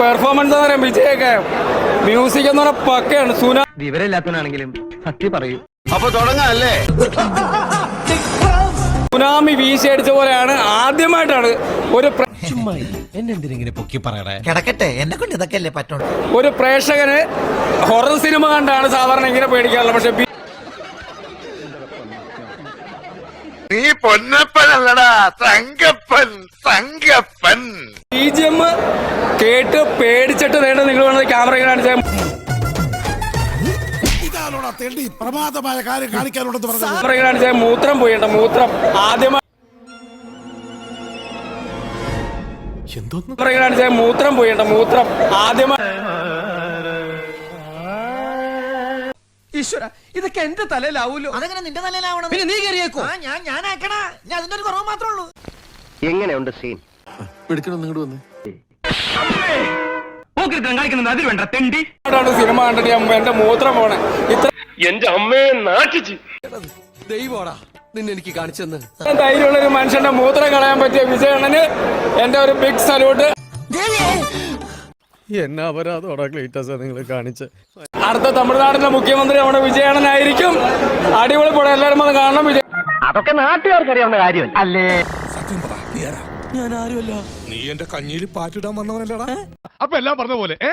Performance എന്ന് പറയാം വിജയൊക്കെ music എന്ന് പറഞ്ഞാൽ പക്കയാണ്. സുന വിവരമില്ലാത്തവനാണെങ്കിലും സത്യം പറയൂ. അപ്പൊ തുടങ്ങാല്ലേ? സുനാമി വീശി അടിച്ച പോലെയാണ്. ആദ്യമായിട്ടാണ് ഒരു പ്ര- എന്നെന്തിനെ പൊക്കി പറയണേ? കിടക്കട്ടെ. എന്നെ കൊണ്ട് ഇതൊക്കെ അല്ലേ പറ്റുള്ളൂ ഒരു പ്രേക്ഷകന് ഹൊറർ സിനിമ കണ്ടാണ് സാധാരണ ഇങ്ങനെ പേടിക്കാറുള്ളത്. പക്ഷെ നീ നീ പൊന്നപ്പനല്ലടാ. Thankappan Thankappan. B G M കേട്ട് പേടിച്ചിട്ട് നേട്ടം നിങ്ങൾ വേണത് ക്യാമറ കാണിച്ചാൽ. പ്രമാദമായ കാര്യം കാണിക്കാനുണ്ടെന്ന് പറഞ്ഞു ക്യാമറ കാണിച്ചാൽ മൂത്രം പോയിട്ടുണ്ട് മൂത്രം. ആദ്യമായി എന്തോന്ന് ക്യാമറ കാണിച്ചാൽ മൂത്രം പോയിട്ടുണ്ട് മൂത്രം. ആദ്യമായി ഈശ്വര ഇതൊക്കെ എന്റെ തലയിലാവൂലോ? അതെങ്ങനെ നിന്റെ തലയിലാവണം പിന്നെ നീ കയറിയേക്കോ? ആ ഞാൻ ഞാനാക്കണ ഞാൻ അതിന്റെ ഒരു കുറവ് മാത്രമേ ഉള്ളൂ. എങ്ങനെയുണ്ട് സീൻ? എടുക്കണം നിങ്ങോട്ട് വന്നേ. കളിക്കുന്നത് അതിൽ വേണ്ട തെണ്ടി. ാണ് സിനിമ കണ്ടിട്ട് ഞാൻ എന്റെ മൂത്രം പോണേ. ഇത്ര ദൈവോടാ നിന്നെ എനിക്ക് കാണിച്ചെന്ന്. ധൈര്യമുള്ള ഒരു മനുഷ്യന്റെ മൂത്രം കളയാൻ പറ്റിയ വിജയണ്ണന് എന്റെ ഒരു ബിഗ് സല്യൂട്ട് എന്നാ അപരാധോടാ ക്ലീറ്റസ് നിങ്ങൾ കാണിച്ച്. അടുത്ത തമിഴ്നാടിന്റെ മുഖ്യമന്ത്രി നമ്മുടെ വിജയണ്ണനായിരിക്കും. അടിപൊളി പടം എല്ലാവരും വന്ന് കാണണം. വിജയ അതൊക്കെ നാട്ടുകാർക്ക് അറിയാവുന്ന കാര്യം അല്ലേ നീ എന്റെ കഞ്ഞിയിൽ പാറ്റിടാൻ വന്നവനല്ലടാ. അപ്പൊ എല്ലാം പറഞ്ഞ പോലെ ഏ?